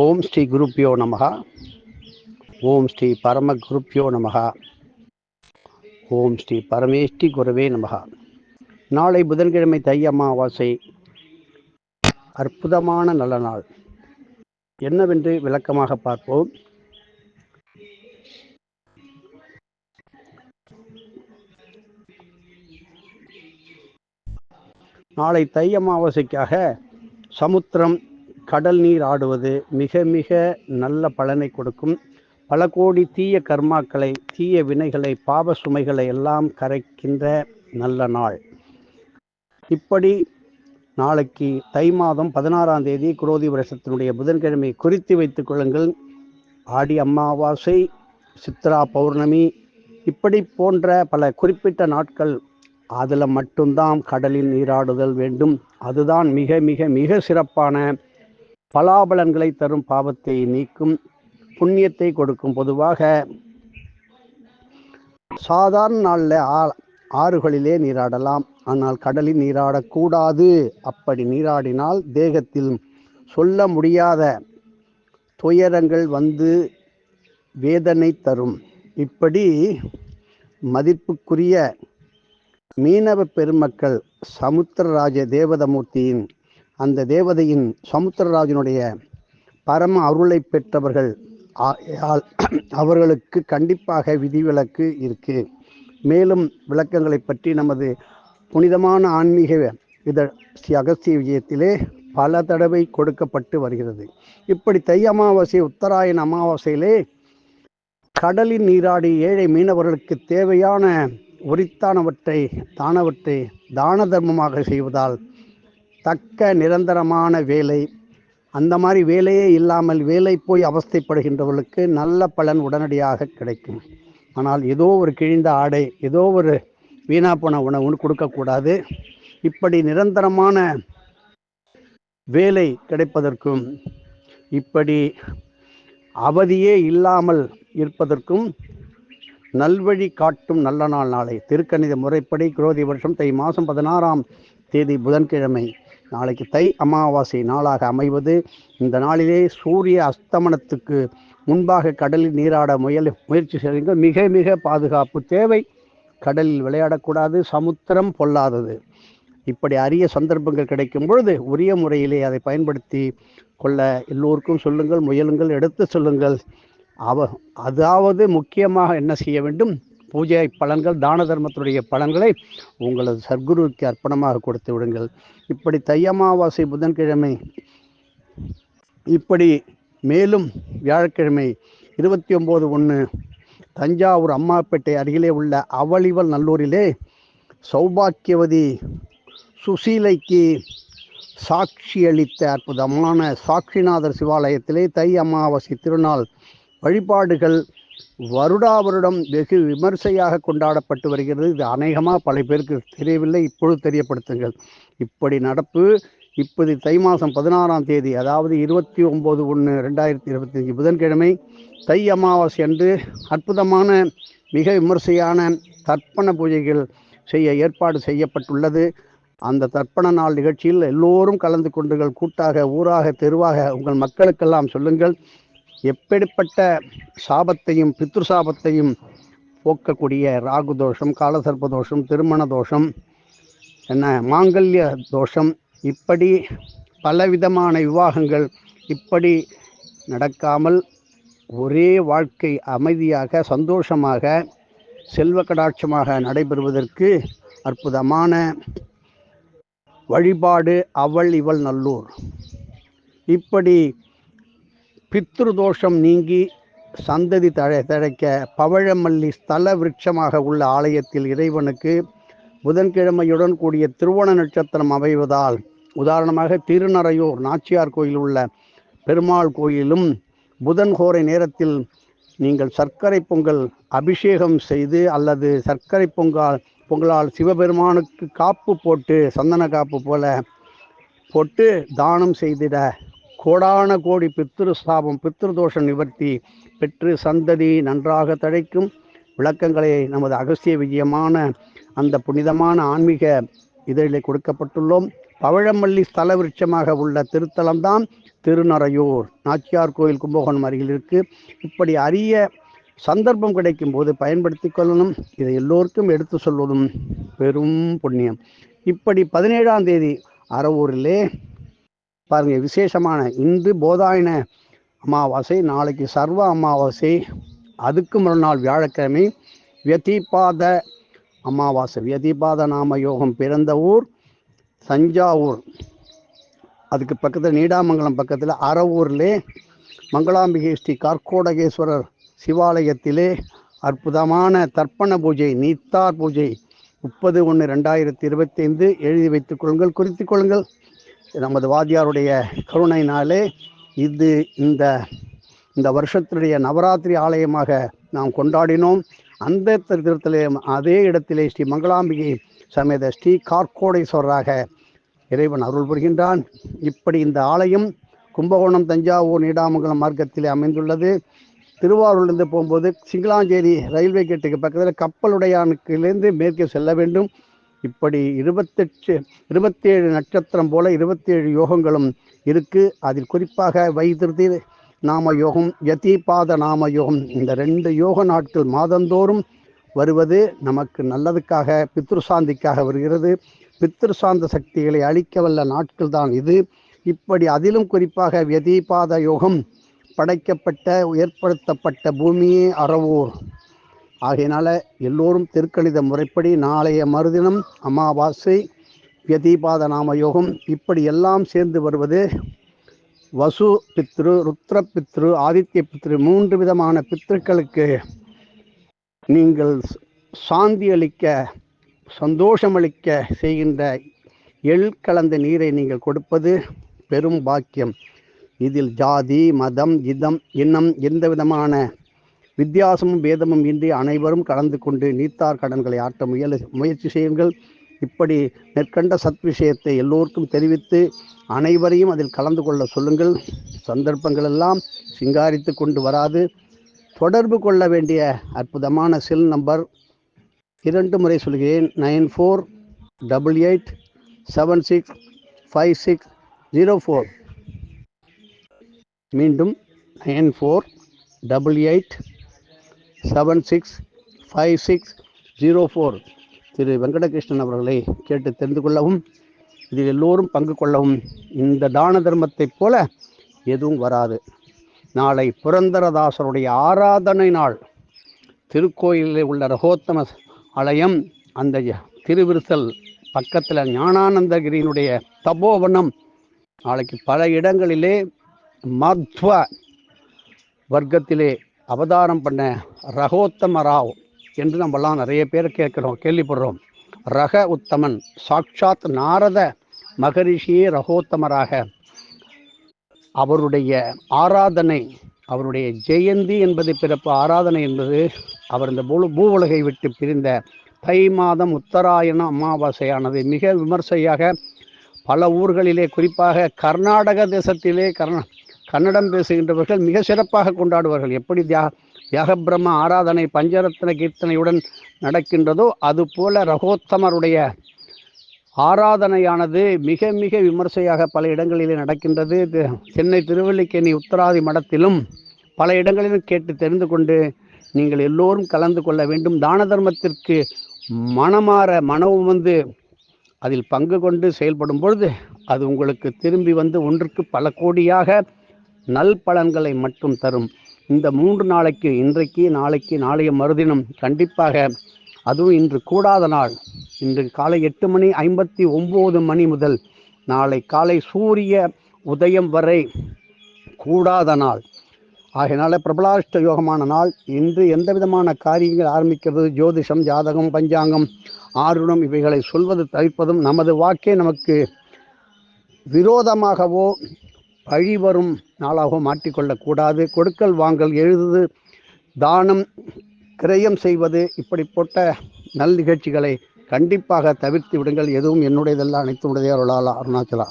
ஓம் ஸ்ரீ குருப்பியோ நமகா ஓம் ஸ்ரீ பரம குருப்பியோ நமகா ஓம் ஸ்ரீ பரமேஷ்டி குருவே நமகா நாளை புதன்கிழமை தை அமாவாசை. அற்புதமான நல்ல நாள். என்னவென்று விளக்கமாக பார்ப்போம். நாளை தை அமாவாசைக்காக சமுத்திரம் கடல் நீர் ஆடுவது மிக மிக நல்ல பலனை கொடுக்கும். பல கோடி தீய கர்மாக்களை தீய வினைகளை பாவ சுமைகளை எல்லாம் கரைக்கின்ற நல்ல நாள். இப்படி நாளைக்கு தை மாதம் பதினாறாம் தேதி குரோதி வருஷத்தினுடைய புதன்கிழமை குறித்து வைத்துக் கொள்ளுங்கள். ஆடி அமாவாசை சித்ரா பௌர்ணமி இப்படி போன்ற பல குறிப்பிட்ட நாட்கள் அதில் மட்டும்தான் கடலில் நீராடுதல் வேண்டும். அதுதான் மிக மிக மிக சிறப்பான பலாபலன்களை தரும் பாவத்தை நீக்கும் புண்ணியத்தை கொடுக்கும். பொதுவாக சாதாரண நாளில் ஆ ஆறுகளிலே நீராடலாம். ஆனால் கடலில் நீராடக்கூடாது. அப்படி நீராடினால் தேகத்தில் சொல்ல முடியாத துயரங்கள் வந்து வேதனை தரும். இப்படி மதிப்புக்குரிய மீனவ பெருமக்கள் சமுத்திரராஜ தேவதமூர்த்தியின் அந்த தேவதையின் சமுத்திரராஜனுடைய பரம அருளை பெற்றவர்கள் அவர்களுக்கு கண்டிப்பாக விதிவிலக்கு இருக்கு. மேலும் விளக்கங்களை பற்றி நமது புனிதமான ஆன்மீக இத ஸ்ரீ அகஸ்திய விஜயத்திலே பல தடவை கொடுக்கப்பட்டு வருகிறது. இப்படி தை அமாவாசை உத்தராயண அமாவாசையிலே கடலின் நீராடி ஏழை மீனவர்களுக்கு தேவையான உரித்தானவற்றை தானவற்றை தான தர்மமாக செய்வதால் தக்க நிரந்தரமான வேலை. அந்த மாதிரி வேலையே இல்லாமல் வேலை போய் அவஸ்தைப்படுகின்றவர்களுக்கு நல்ல பலன் உடனடியாக கிடைக்கும். ஆனால் ஏதோ ஒரு கிழிந்த ஆடை ஏதோ ஒரு வீணா போன உணவுன்னு கொடுக்கக்கூடாது. இப்படி நிரந்தரமான வேலை கிடைப்பதற்கும் இப்படி அவதியே இல்லாமல் இருப்பதற்கும் நல்வழி காட்டும் நல்ல நாள் நாளை. திருக்கணித முறைப்படி குரோதி வருஷம் தை மாதம் பதினாறாம் தேதி புதன்கிழமை. நாளைக்கு தை அமாவாசை நாளாக அமைவது. இந்த நாளிலே சூரிய அஸ்தமனத்துக்கு முன்பாக கடலில் நீராட முயல் முயற்சி செய்யுங்கள். மிக மிக பாதுகாப்பு தேவை. கடலில் விளையாடக்கூடாது. சமுத்திரம் பொல்லாதது. இப்படி அரிய சந்தர்ப்பங்கள் கிடைக்கும் பொழுது உரிய முறையிலே அதை பயன்படுத்தி கொள்ள எல்லோருக்கும் சொல்லுங்கள் முயலுங்கள் எடுத்து சொல்லுங்கள். அவ அதாவது முக்கியமாக என்ன செய்ய வேண்டும்? பூஜை பலன்கள் தான தர்மத்தினுடைய பலன்களை உங்களது சர்க்குருவுக்கு அர்ப்பணமாக கொடுத்து விடுங்கள். இப்படி தை அமாவாசை புதன்கிழமை இப்படி மேலும் வியாழக்கிழமை இருபத்தி ஒம்பது ஒன்று தஞ்சாவூர் அம்மாப்பேட்டை அருகிலே உள்ள அவளிவல் நல்லூரிலே சௌபாக்கியவதி சுசீலைக்கு சாட்சியளித்த அற்புதமான சாட்சிநாதர் சிவாலயத்திலே தை அமாவாசை திருநாள் வழிபாடுகள் வருடா வருடம் வெகு விமர்சையாக கொண்டாடப்பட்டு வருகிறது. இது அநேகமாக பல பேருக்கு தெரியவில்லை இப்பொழுது தெரியப்படுத்துங்கள். இப்படி நடப்பு இப்போது தை மாதம் பதினாறாம் தேதி அதாவது இருபத்தி ஒம்பது ஒன்று ரெண்டாயிரத்தி இருபத்தி அஞ்சு புதன்கிழமை தை அமாவாசை அன்று அற்புதமான மிக விமர்சையான தர்ப்பண பூஜைகள் செய்ய ஏற்பாடு செய்யப்பட்டுள்ளது. அந்த தர்ப்பண நாள் நிகழ்ச்சியில் எல்லோரும் கலந்து கொண்டுகள் கூட்டாக ஊராக தெருவாக உங்கள் மக்களுக்கெல்லாம் சொல்லுங்கள். எப்படிப்பட்ட சாபத்தையும் பித்ரு சாபத்தையும் போக்கக்கூடிய ராகு தோஷம் காலசர்ப்ப தோஷம் திருமண தோஷம் என்ன மாங்கல்ய தோஷம் இப்படி பலவிதமான விவாகங்கள் இப்படி நடக்காமல் ஒரே வாழ்க்கை அமைதியாக சந்தோஷமாக செல்வ கடாட்சமாக நடைபெறுவதற்கு அற்புதமான வழிபாடு அவள் இவள் நல்லூர். இப்படி பித்ரு தோஷம் நீங்கி சந்ததி தழை தழைக்க பவழமல்லி ஸ்தல விருட்சமாக உள்ள ஆலயத்தில் இறைவனுக்கு புதன்கிழமையுடன் கூடிய திருவோண நட்சத்திரம் அமைவதால் உதாரணமாக திருநறையூர் நாச்சியார் கோயில் உள்ள பெருமாள் கோயிலும் புதன் கோரை நேரத்தில் நீங்கள் சர்க்கரை பொங்கல் அபிஷேகம் செய்து அல்லது சர்க்கரை பொங்கல் பொங்கலால் சிவபெருமானுக்கு காப்பு போட்டு சந்தன காப்பு போல போட்டு தானம் செய்திட கோடான கோடி பித்திருஸ்தாபம் சாபம் பித்திரு நிவர்த்தி பெற்று சந்ததி நன்றாக தழைக்கும் விளக்கங்களை நமது அகஸ்திய விஜயமான அந்த புனிதமான ஆன்மீக இதழில் கொடுக்கப்பட்டுள்ளோம். பவழமல்லி ஸ்தல விருட்சமாக உள்ள திருத்தலம்தான் திருநறையூர். நாச்சியார் கோயில் கும்பகோணம் அருகில் இருக்கு. இப்படி அரிய சந்தர்ப்பம் கிடைக்கும் போது பயன்படுத்தி கொள்ளணும். இதை எல்லோருக்கும் எடுத்து சொல்வதும் பெரும் புண்ணியம். இப்படி பதினேழாம் தேதி அறவூரிலே பாருங்கள் விசேஷமான இன்று போதாயன அமாவாசை நாளைக்கு சர்வ அமாவாசை. அதுக்கு மறுநாள் வியாழக்கிழமை வியதிபாத அமாவாசை. வியதிபாத நாம யோகம் பிறந்த ஊர் தஞ்சாவூர். அதுக்கு பக்கத்தில் நீடாமங்கலம் பக்கத்தில் அறவூர்லே மங்களாம்பிகை ஸ்ரீ கார்கோடகேஸ்வரர் சிவாலயத்திலே அற்புதமான தர்ப்பண பூஜை நீத்தார் பூஜை முப்பது ஒன்று ரெண்டாயிரத்தி இருபத்தைந்து. எழுதி வைத்துக் கொள்ளுங்கள் குறித்து கொள்ளுங்கள். நமது வாத்தியாருடைய கருணையினாலே இது இந்த இந்த வருஷத்தினுடைய நவராத்திரி ஆலயமாக நாம் கொண்டாடினோம். அந்த திருத்தலே அதே இடத்திலே ஸ்ரீ மங்களாம்பிகை சமேத ஸ்ரீ கார்கோடேஸ்வரராக இறைவன் அருள் புரிகின்றான். இப்படி இந்த ஆலயம் கும்பகோணம் தஞ்சாவூர் நீடாமங்கலம் மார்க்கத்திலே அமைந்துள்ளது. திருவாரூர்லேருந்து போகும்போது சிங்களாஞ்சேரி ரயில்வே கேட்டுக்கு பக்கத்தில் கப்பலுடையானுக்கிலேருந்து மேற்கே செல்ல வேண்டும். இப்படி இருபத்தெட்டு இருபத்தேழு நட்சத்திரம் போல இருபத்தேழு யோகங்களும் இருக்குது அதில் குறிப்பாக வைத்திருதி நாம யோகம் யதிபாத நாம யோகம் இந்த ரெண்டு யோக நாட்கள் மாதந்தோறும் வருவது நமக்கு நல்லதுக்காக பித்ருசாந்திக்காக வருகிறது. பித்ருசாந்த சக்திகளை அழிக்க வல்ல நாட்கள் தான் இது. இப்படி அதிலும் குறிப்பாக வியதிபாத யோகம் படைக்கப்பட்ட ஏற்படுத்தப்பட்ட பூமியே அறவூர். ஆகையினால எல்லோரும் திருக்கணித முறைப்படி நாளைய மறுதினம் அமாவாசை வியதீபாத நாம யோகம் இப்படி எல்லாம் சேர்ந்து வருவது வசு பித்ரு ருத்ர பித்ரு ஆதித்ய பித்ரு மூன்று விதமான பித்ருக்களுக்கு நீங்கள் சாந்தி அளிக்க சந்தோஷமளிக்க செய்கின்ற எள் கலந்த நீரை நீங்கள் கொடுப்பது பெரும் பாக்கியம். இதில் ஜாதி மதம் இதம் இன்னம் எந்த விதமான வித்தியாசமும் பேதமும் இன்றி அனைவரும் கலந்து கொண்டு நீத்தார் கடன்களை ஆற்ற முயல முயற்சி செய்யுங்கள். இப்படி மேற்கண்ட சத் விஷயத்தை எல்லோருக்கும் தெரிவித்து அனைவரையும் அதில் கலந்து கொள்ள சொல்லுங்கள். சந்தர்ப்பங்கள் எல்லாம் சிங்காரித்து கொண்டு வராது. தொடர்பு கொள்ள வேண்டிய அற்புதமான செல் நம்பர் இரண்டு முறை சொல்கிறேன். Nine four double eight seven six five six zero four. மீண்டும் nine four double eight seven six five six zero four Thiru Venkatakrishnan அவர்களை கேட்டு தெரிந்து கொள்ளவும் இதில் எல்லோரும் பங்கு கொள்ளவும் இந்த தான தர்மத்தைப் போல எதுவும் வராது. நாளை புரந்தரதாசருடைய ஆராதனை நாள். திருக்கோயிலில் உள்ள ரகோத்தம ஆலயம் அந்த திருவிருத்தல் பக்கத்தில் ஞானானந்தகிரியினுடைய தபோவனம். நாளைக்கு பல இடங்களிலே மத்வ வர்க்கத்திலே அவதாரம் பண்ண ரகோத்தம ராவ் என்று நம்மலாம் நிறைய பேர் கேட்குறோம் கேள்விப்படுறோம். ரக உத்தமன் சாட்சாத் நாரத மகரிஷியே ரகோத்தமராக. அவருடைய ஆராதனை அவருடைய ஜெயந்தி என்பது பிறப்பு ஆராதனை என்பது அவர் இந்த பூ பூவுலகை விட்டு பிரிந்த தை மாதம் உத்தராயண அமாவாசையானது. மிக விமர்சையாக பல ஊர்களிலே குறிப்பாக கர்நாடக தேசத்திலே கர்நா கன்னடம் பேசுகின்றவர்கள் மிக சிறப்பாக கொண்டாடுவார்கள். எப்படி தியாக தியாக ஆராதனை பஞ்சரத்ன கீர்த்தனையுடன் நடக்கின்றதோ அதுபோல ரகோத்தமருடைய ஆராதனையானது மிக மிக விமர்சையாக பல இடங்களிலே நடக்கின்றது. சென்னை திருவல்லிக்கேணி உத்தராதி மடத்திலும் பல இடங்களிலும் கேட்டு தெரிந்து கொண்டு நீங்கள் எல்லோரும் கலந்து கொள்ள வேண்டும். தான தர்மத்திற்கு மனமாற மனவும் வந்து அதில் பங்கு கொண்டு செயல்படும் பொழுது அது உங்களுக்கு திரும்பி வந்து ஒன்றுக்கு பல கோடியாக நல் பலன்களை மட்டும் தரும். இந்த மூன்று நாளைக்கு இன்றைக்கு நாளைக்கு நாளைய மறுதினம் கண்டிப்பாக அதுவும் இன்று கூடாத நாள். இன்று காலை எட்டு மணி ஐம்பத்தி ஒம்பது மணி முதல் நாளை காலை சூரிய உதயம் வரை கூடாத நாள். ஆகையினால பிரபலாஷ்ட யோகமான நாள். இன்று எந்த விதமான காரியங்கள் ஆரம்பிக்கிறது? ஜோதிஷம் ஜாதகம் பஞ்சாங்கம் ஆருணம் இவைகளை சொல்வது தவிர்ப்பதும் நமது வாக்கே நமக்கு விரோதமாகவோ வழிவரும் நாளாக மாற்றிக்கொள்ளக்கூடாது. கொடுக்கல் வாங்கல் எழுது தானம் கிரயம் செய்வது இப்படிப்பட்ட நல் நிகழ்ச்சிகளை கண்டிப்பாக தவிர்த்து விடுங்கள். எதுவும் என்னுடையதெல்லாம் அனைத்து உடைய அருணாச்சலா.